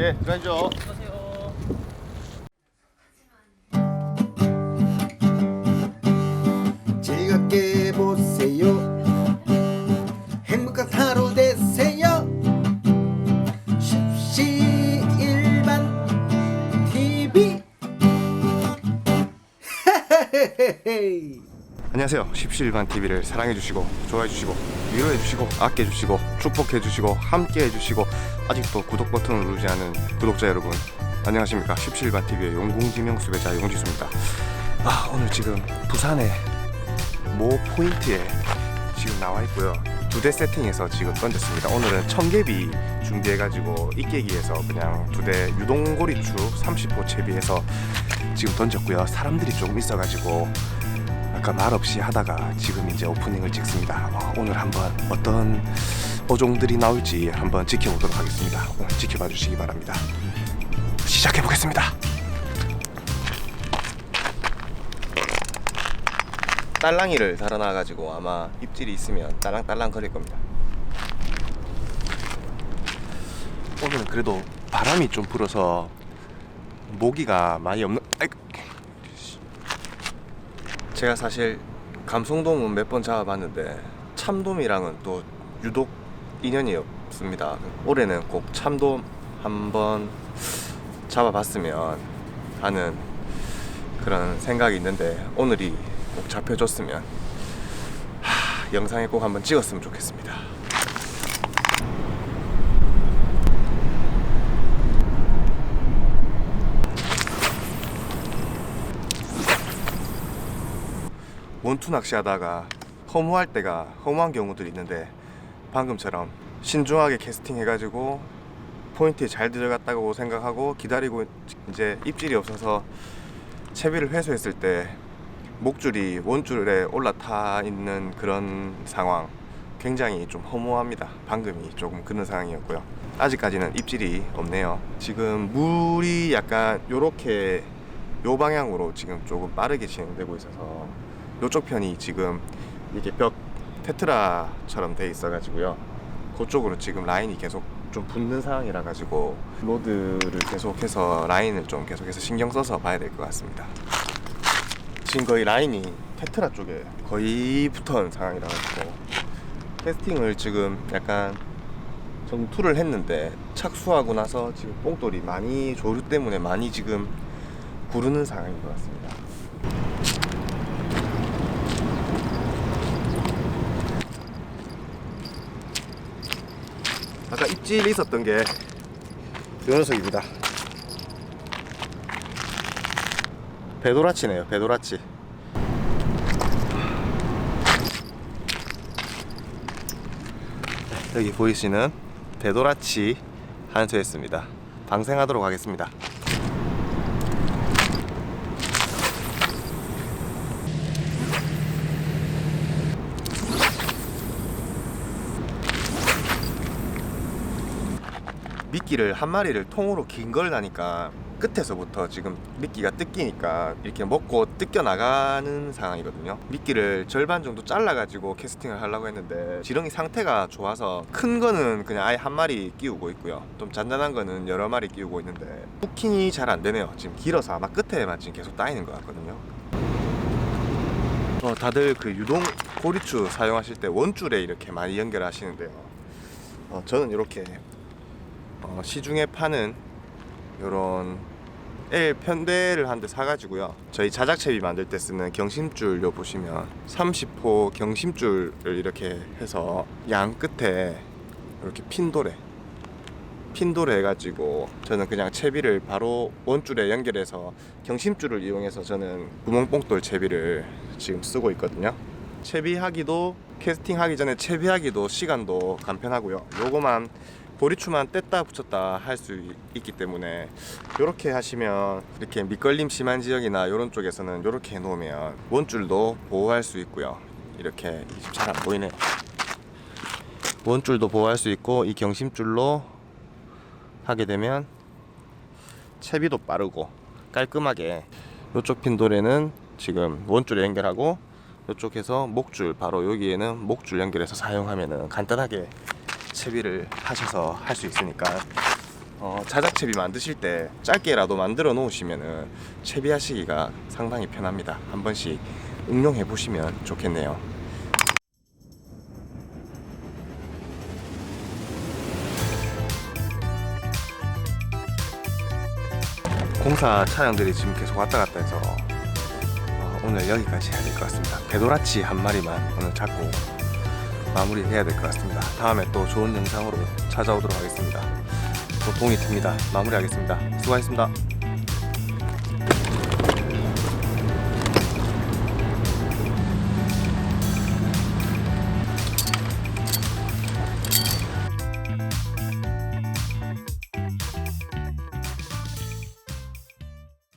예, 들어가죠. 즐겁게 보세요. 행복한 하루 되세요. 십시 일반 TV 안녕하세요. 17반 TV를 사랑해 주시고, 좋아해 주시고, 위로해 주시고, 아껴 주시고, 축복해 주시고, 함께 해 주시고, 아직도 구독 버튼을 누르지 않은 구독자 여러분, 안녕하십니까. 17반 TV의 용궁지명 수배자 용지수입니다. 아, 오늘 지금 부산의 모 포인트에 지금 나와 있고요. 두 대 세팅해서 지금 던졌습니다. 오늘은 청개비 준비해가지고 이깨기에서 그냥 두 대 유동고리추 30호 채비해서 지금 던졌고요. 사람들이 조금 있어가지고 아까 말 없이 하다가 지금 이제 오프닝을 찍습니다. 어, 오늘 한번 어떤 어종들이 나올지 한번 지켜보도록 하겠습니다. 오늘 지켜봐 주시기 바랍니다. 시작해 보겠습니다. 딸랑이를 달아놔 가지고 아마 입질이 있으면 딸랑딸랑 거릴 겁니다. 오늘은 그래도 바람이 좀 불어서 모기가 많이 없는. 아이고. 제가 사실 감성돔은 몇 번 잡아봤는데 참돔이랑은 또 유독 인연이 없습니다. 올해는 꼭 참돔 한번 잡아봤으면 하는 그런 생각이 있는데 오늘이 꼭 잡혀줬으면 하, 영상에 꼭 한번 찍었으면 좋겠습니다. 원투 낚시하다가 허무할 때가 허무한 경우들이 있는데 방금처럼 신중하게 캐스팅 해가지고 포인트에 잘 들어갔다고 생각하고 기다리고 이제 입질이 없어서 채비를 회수했을 때 목줄이 원줄에 올라타 있는 그런 상황 굉장히 좀 허무합니다. 방금이 조금 그런 상황이었고요. 아직까지는 입질이 없네요. 지금 물이 약간 요렇게 요 방향으로 지금 조금 빠르게 진행되고 있어서 요쪽 편이 지금 이게 벽 테트라처럼 돼 있어가지고요. 그쪽으로 지금 라인이 계속 좀 붙는 상황이라 가지고 로드를 계속해서 라인을 좀 계속해서 신경 써서 봐야 될 것 같습니다. 지금 거의 라인이 테트라 쪽에 거의 붙어있는 상황이라 가지고 캐스팅을 지금 약간 정투를 했는데 착수하고 나서 지금 뽕돌이 많이 조류 때문에 많이 지금 구르는 상황인 것 같습니다. 아까 입질이 있었던 게 이 녀석입니다. 배도라치네요, 배도라치. 여기 보이시는 배도라치 한수했습니다. 방생하도록 하겠습니다. 미끼를 한 마리를 통으로 긴 걸 나니까 끝에서부터 지금 미끼가 뜯기니까 이렇게 먹고 뜯겨 나가는 상황이거든요. 미끼를 절반 정도 잘라가지고 캐스팅을 하려고 했는데 지렁이 상태가 좋아서 큰 거는 그냥 아예 한 마리 끼우고 있고요. 좀 잔잔한 거는 여러 마리 끼우고 있는데 후킹이 잘 안 되네요. 지금 길어서 아마 끝에만 지금 계속 따이는 것 같거든요. 어, 다들 그 유동 고리추 사용하실 때 원줄에 이렇게 많이 연결하시는데요. 어, 저는 이렇게 어, 시중에 파는 요런 L 편대를 한 대 사가지고요. 저희 자작채비 만들 때 쓰는 경심줄 요 보시면 30호 경심줄을 이렇게 해서 양 끝에 이렇게 핀도레 핀도레 해가지고 저는 그냥 채비를 바로 원줄에 연결해서 경심줄을 이용해서 저는 구멍뽕돌 채비를 지금 쓰고 있거든요. 채비하기도 캐스팅하기 전에 채비하기도 시간도 간편하고요. 요거만 보리추만 뗐다 붙였다 할 수 있기 때문에 이렇게 하시면 이렇게 밑걸림 심한 지역이나 이런 쪽에서는 이렇게 해놓으면 원줄도 보호할 수 있고요. 이렇게 잘 안 보이네. 원줄도 보호할 수 있고 이 경심줄로 하게 되면 채비도 빠르고 깔끔하게 이쪽 핀도레는 지금 원줄에 연결하고 이쪽에서 목줄 바로 여기에는 목줄 연결해서 사용하면은 간단하게 채비를 하셔서 할 수 있으니까 어, 자작채비 만드실 때 짧게라도 만들어 놓으시면은 채비하시기가 상당히 편합니다. 한 번씩 응용해 보시면 좋겠네요. 공사 차량들이 지금 계속 왔다 갔다 해서 어, 오늘 여기까지 해야 될 것 같습니다. 배도라치 한 마리만 오늘 잡고 마무리 해야 될 것 같습니다. 다음에 또 좋은 영상으로 찾아오도록 하겠습니다. 또 동이 틉니다. 마무리하겠습니다. 수고하셨습니다.